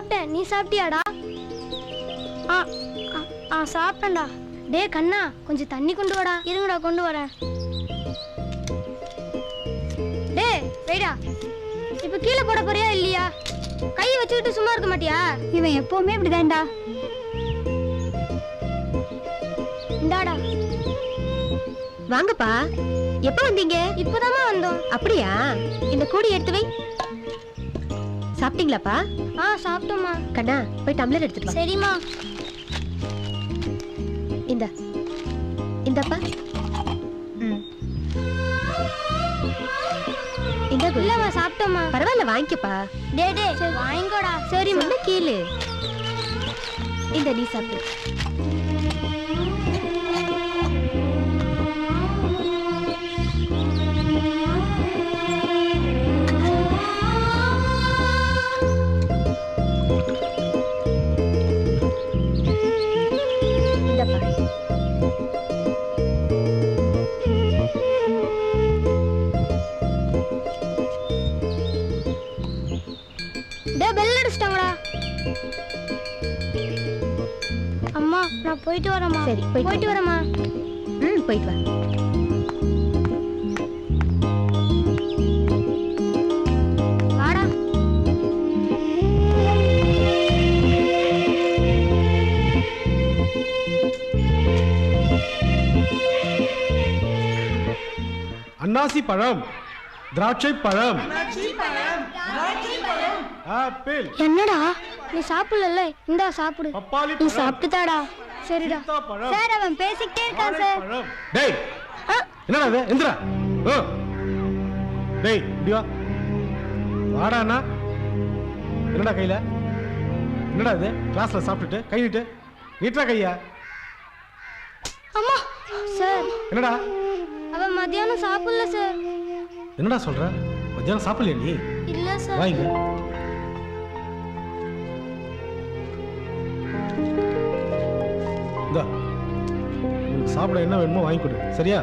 சாப்பிட்டேன் நீ சாப்பிட்டியாடா? ஆ ஆ, சாப்பிட்டேன்டா. டேய் கண்ணா கொஞ்சம் தண்ணி கொண்டு வாடா. இருங்கடா கொண்டு வரேன். டேய் வைடா இப்போ கீழே போட போறியா இல்லையா? கையை வச்சுக்கிட்டு சும்மா இருக்க மாட்டியா? இவன் எப்பவுமே இப்படிதான்டா. இந்தாடா. வாங்கப்பா. எப்ப வந்தீங்க? இப்போதாம்மா வந்தோம். அப்படியா? இந்த கூடி எடுத்து வை. சாப்பிட்டீங்களாப்பா? ஆ சாப்பிட்டோம்மா. கண்ணா போய் டம்ளர் எடுத்துட்டு வா சரிம்மா. இந்த. இந்தப்பா. இந்த. இல்லம்மா சாப்பிட்டோம்மா. பரவாயில்ல வாங்கிக்கப்பா. டே டே வாங்கிக்கோடா. சரிம்மா. கேளு. இந்த நீ சாப்பிடு. போயிட்டு வரேம்மா. சரி, போயிட்டு போயிட்டு வா. வரேம்மா. ம் போயிட்டு வா. வாடா. அன்னாசி பழம் திராட்சை பழம். ஆப்பிள். என்னடா? நீ சாப்பிடல இந்தா சாப்பிடு. நீ சாப்பிட்டுதாடா. சரிடா. சார் அவன் பேசிக்கிட்டே இருக்கான் சார். டேய். என்னடா இது? எந்திரா. ஓ. டேய் இப்படி வா. வாடா அண்ணா. என்னடா கையில? என்னடா இது? கிளாஸ்ல சாப்பிட்டுட்டு கை நீட்டு. நீட்டா கையா. அம்மா சார். என்னடா? அவன் மத்தியானம் சாப்பிடல சார். என்னடா சொல்ற? மத்தியானம் சாப்பிடலையா நீ? இல்ல சார். வாங்க. இந்தா உங்களுக்கு சாப்பிட என்ன வேணுமோ வாங்கி கொடு. சரியா?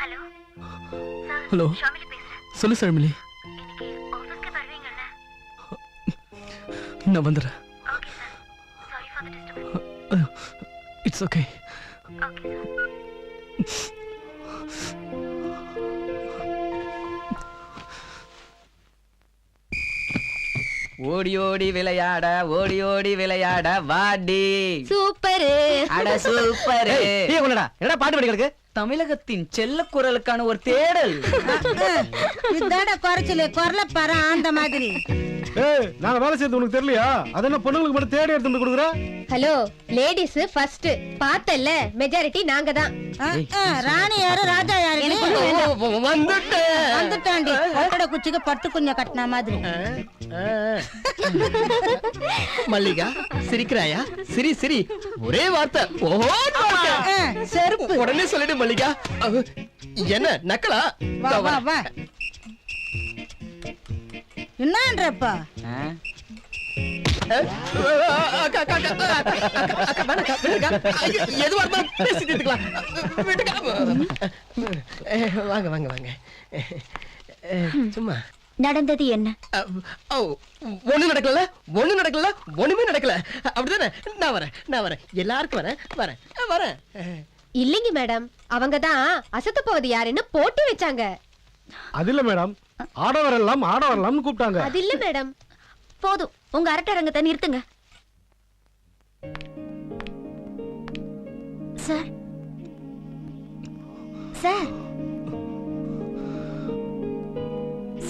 ஹலோ. சொல்லு ஷர்மிலி நான் வந்துடுறேன். இட்ஸ் ஓகே ஓடி ஓடி விளையாட ஓடி ஓடி விளையாட வாடி. சூப்பரு. அட சூப்பர். என்னடா பாட்டு படிக்கிறது தமிழகத்தின் செல்ல குரலுக்கான ஒரு தேடல். இதாட குறைச்சல குரல பாரு அந்த மாதிரி. ஏய் நாங்க வேலை செய்யறது உனக்கு தெரியலையா? அது என்ன பொண்ணுங்களுக்கு மட்டும் தேடி எடுத்து போய் கொடுக்குற? ஹலோ லேடிஸ் ஃபர்ஸ்ட் பார்த்தல்ல மெஜாரிட்டி நாங்க தான். ராணி யாரு ராஜா யாரு? வந்துட்டாண்டி கட்டட குச்சிக்கு பட்டு குஞ்ச கட்டின மாதிரி. மல்லிகா சிரிக்கிறாயா? சிரி சிரி. ஒரே வார்த்தை. ஓஹோ செருப்பு. உடனே சொல்லிடு மல்லிகா. என்ன நக்கலா? வா வா வா. என்னன்றப்பா? வாங்க வாங்க வாங்க. சும்மா. நடந்தது என்ன? ஒண்ணு நடக்கல ஒண்ணு நடக்கல ஒண்ணுமே நடக்கல. அப்படிதானே? நான் வரேன் நான் வரேன். எல்லாருக்கும் வரேன் வரேன் வரேன். இல்லைங்க மேடம். அவங்க தான் அசத்த போவது யாருன்னு போட்டி வச்சாங்க. அது இல்ல மேடம். ஆட வரலாம் ஆட வரலாம்னு கூப்பிட்டாங்க. அது இல்ல மேடம். போதும். உங்க அரட்டரங்கத்தை நிறுத்துங்க. Sir. Sir.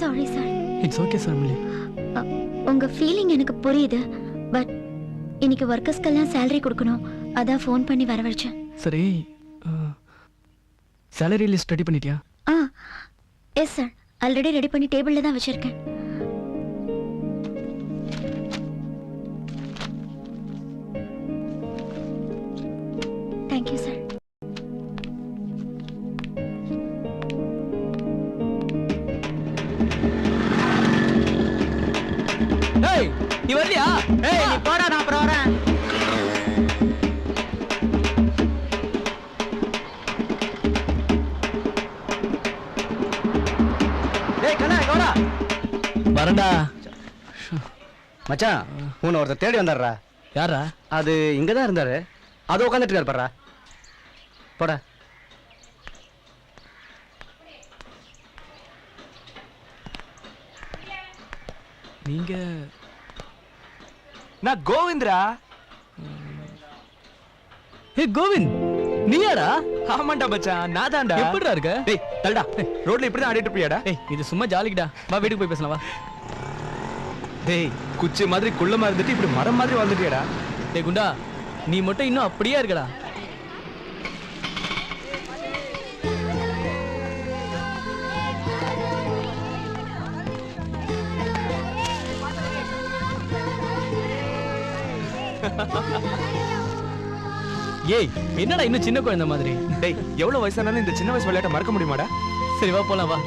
Sorry sir it's okay Sharmili உங்க ஃபீலிங் எனக்கு புரியுது. பட் இன்னைக்கு ஒர்க்கர்ஸ்க்கெல்லாம் சேலரி கொடுக்கணும். அதான் ஃபோன் பண்ணி வரவழைச்சேன். சரி சேலரி லிஸ்ட் ரெடி பண்ணிட்டியா? ஆ. எஸ் சார் ஆல்ரெடி ரெடி பண்ணி டேபிள்ல தான் வச்சிருக்கேன். தேங்க்யூ சார் நீ வரலையா? ஏய் நீ போடா வரண்டா மச்சான் உன்னை ஒருத்தர் தேடி வந்தாருடா யாரா அது இங்க தான் இருந்தாரு. அது உட்காந்துட்டு இருக்காரு பாரா போடா. நீங்க நான் கோவிந்த்ரா? ஏ கோவிந்த் நீயாடா? ஆமாண்டா மச்சான் நான் தான்டா எப்படிடா இருக்க? டேய் தள்ளுடா. ரோட்ல இப்படி தான் ஆடிட்டு போயாடா ஏய் இது சும்மா ஜாலிக்குடா. வா வீட்டுக்கு போய் பேசலாம் வா. டேய் குச்சி மாதிரி குள்ளமா இருந்துட்டு இப்படி மரம் மாதிரி வாழ்ந்துட்டியாடா. டேய் குண்டா நீ மட்டும் இன்னும் அப்படியே இருக்கடா? ஏய் என்னடா இன்னும் சின்ன குழந்தை மாதிரி? டேய் எவ்வளவு வயசானாலும் இந்த சின்ன வயசு விளையாட்ட மறக்க முடியுமாடா? சரி வா போலாம் வா.